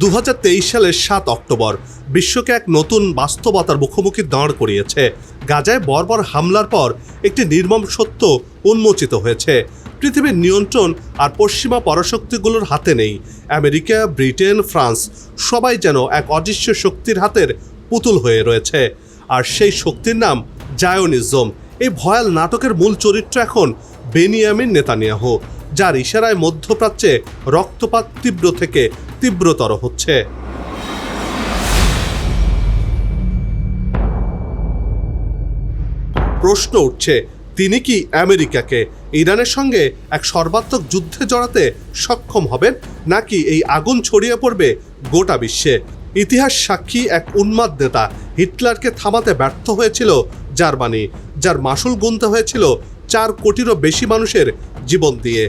দু হাজার তেইশ সালের সাত অক্টোবর বিশ্বকে এক নতুন বাস্তবতার মুখোমুখি দাঁড় করিয়েছে। গাজায় বর্বর হামলার পর একটি নির্মম সত্য উন্মোচিত হয়েছে। পৃথিবীর নিয়ন্ত্রণ আর পশ্চিমা পরাশক্তিগুলোর হাতে নেই। আমেরিকা, ব্রিটেন, ফ্রান্স সবাই যেন এক অদৃশ্য শক্তির হাতের পুতুল হয়ে রয়েছে। আর সেই শক্তির নাম জায়োনিজম। এই ভয়াল নাটকের মূল চরিত্র এখন বেনিয়ামিন নেতানিয়াহু। যার ইশারায় মধ্যপ্রাচ্যে রক্তপাত তীব্র থেকে তীব্রতর হচ্ছে। প্রশ্ন উঠছে, তিনি কি আমেরিকাকে ইরানের সঙ্গে এক সর্বাত্মক যুদ্ধে জড়াতে সক্ষম হবেন, নাকি এই আগুন ছড়িয়ে পড়বে গোটা বিশ্বে? ইতিহাস সাক্ষী এক উন্মাদ নেতা হিটলারকে থামাতে ব্যর্থ হয়েছিল জার্মানি, যার মাসুল গুনতে হয়েছিল চার কোটিরও বেশি মানুষের জীবন দিয়ে।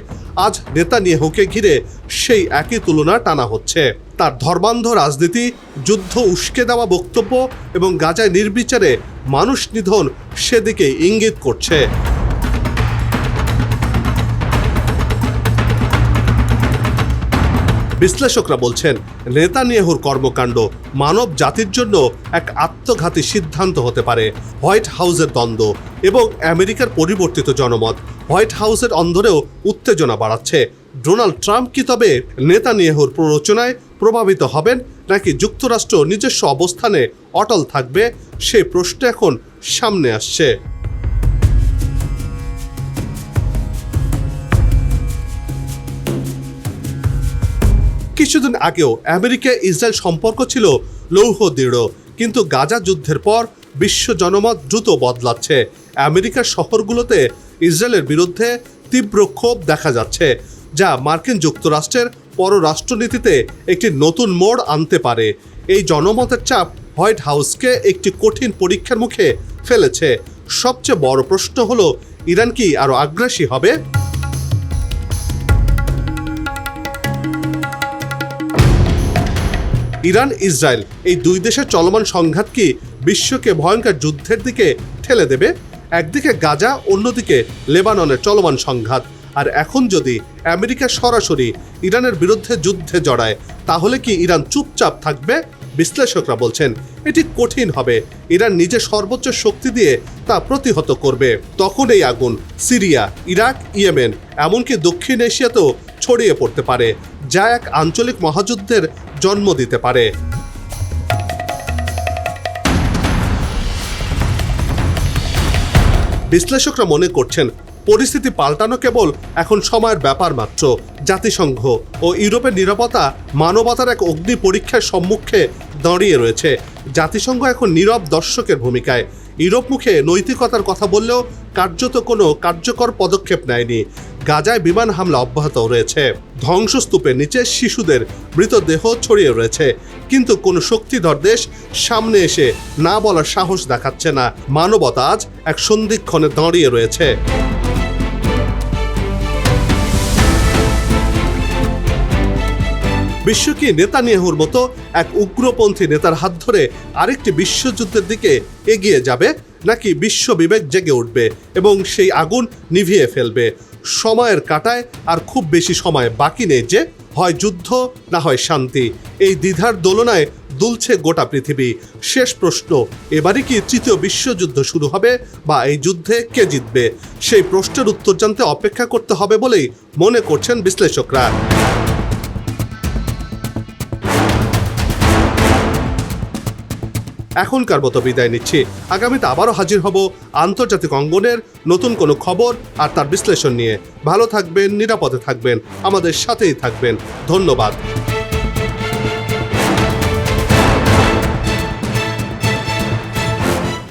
আজ নেতা নিয়ে নেতানিয়াহুকে ঘিরে সেই একই তুলনা টানা হচ্ছে। তার ধর্মান্ধ রাজনীতি, যুদ্ধ উস্কে দেওয়া বক্তব্য এবং গাজায় নির্বিচারে মানুষ নিধন সেদিকে ইঙ্গিত করছে। বিশ্লেষকরা বলছেন, নেতানিয়াহুর কর্মকাণ্ড মানব জাতির জন্য এক আত্মঘাতী সিদ্ধান্ত হতে পারে। হোয়াইট হাউসের দ্বন্দ্ব এবং আমেরিকার পরিবর্তিত জনমত হোয়াইট হাউসের অন্দরেও উত্তেজনা বাড়াচ্ছে। ডোনাল্ড ট্রাম্প কি তবে নেতানিয়াহুর প্ররোচনায় প্রভাবিত হবেন, নাকি যুক্তরাষ্ট্র নিজস্ব অবস্থানে অটল থাকবে, সে প্রশ্ন এখন সামনে আসছে। কিছুদিন আগেও আমেরিকা ইসরায়েল সম্পর্ক ছিল লৌহ দৃঢ়, কিন্তু গাজা যুদ্ধের পর বিশ্ব জনমত দ্রুত বদলাচ্ছে। আমেরিকার শহরগুলোতে ইসরায়েলের বিরুদ্ধে তীব্র ক্ষোভ দেখা যাচ্ছে, যা মার্কিন যুক্তরাষ্ট্রের পররাষ্ট্রনীতিতে একটি নতুন মোড় আনতে পারে। এই জনমতের চাপ হোয়াইট হাউসকে একটি কঠিন পরীক্ষার মুখে ফেলেছে। সবচেয়ে বড় প্রশ্ন হলো, ইরান কি আরও আগ্রাসী হবে? ইরান, ইসরায়েল, এই দুই দেশের চলমান সংঘাত কি বিশ্বকে ভয়ঙ্কর যুদ্ধের দিকে ঠেলে দেবে? একদিকে গাজা, অন্যদিকে লেবাননের চলমান সংঘাত। আর এখন যদি আমেরিকা সরাসরি ইরানের বিরুদ্ধে যুদ্ধে জড়ায়, তাহলে কি ইরান চুপচাপ থাকবে? বিশ্লেষকরা বলছেন, এটি কঠিন হবে। ইরান নিজের সর্বোচ্চ শক্তি দিয়ে তা প্রতিহত করবে। তখন এই আগুন সিরিয়া, ইরাক, ইয়েমেন, এমনকি দক্ষিণ এশিয়াতেও ছড়িয়ে পড়তে পারে, যা এক আঞ্চলিক মহাযুদ্ধের জন্ম দিতে পারে। বিশ্লেষকরা মনে করছেন, পরিস্থিতি পাল্টানো কেবল এখন সময়ের ব্যাপার মাত্র। জাতিসংঘ ও ইউরোপের নিরাপত্তা মানবতার এক অগ্নি পরীক্ষার সম্মুখে দাঁড়িয়ে রয়েছে। জাতিসংঘ এখন নীরব দর্শকের ভূমিকায়। ইউরোপ মুখে নৈতিকতার কথা বললেও কার্যত কোনো কার্যকর পদক্ষেপ নেয়নি। গাজায় বিমান হামলা অব্যাহত রয়েছে। ধ্বংসস্তূপের নিচে শিশুদের মৃতদেহ ছড়িয়ে রয়েছে। কিন্তু কোনো শক্তিধর দেশ সামনে এসে না বলার সাহস দেখাচ্ছে না। মানবতা আজ এক সন্ধিক্ষণে দাঁড়িয়ে রয়েছে। বিশ্ব কি নেতানিয়াহুর মতো এক উগ্রপন্থী নেতার হাত ধরে আরেকটি বিশ্বযুদ্ধের দিকে এগিয়ে যাবে নাকি বিশ্ব বিবেক জেগে উঠবে এবং সেই আগুন নিভিয়ে ফেলবে। সময়ের কাটায় আর খুব বেশি সময় বাকি নেই যে হয় যুদ্ধ না হয় শান্তি। এই দ্বিধার দোলনায় দুলছে গোটা পৃথিবী। শেষ প্রশ্ন এবারে কি তৃতীয় বিশ্বযুদ্ধ শুরু হবে বা এই যুদ্ধে কে জিতবে? সেই প্রশ্নের উত্তর জানতে অপেক্ষা করতে হবে বলেই মনে করছেন বিশ্লেষকরা। এখনকার মতো বিদায় নিচ্ছি। আগামীতে আবারও হাজির হব আন্তর্জাতিক অঙ্গনের নতুন কোনো খবর আর তার বিশ্লেষণ নিয়ে। ভালো থাকবেন, নিরাপদে থাকবেন, আমাদের সাথেই থাকবেন। ধন্যবাদ।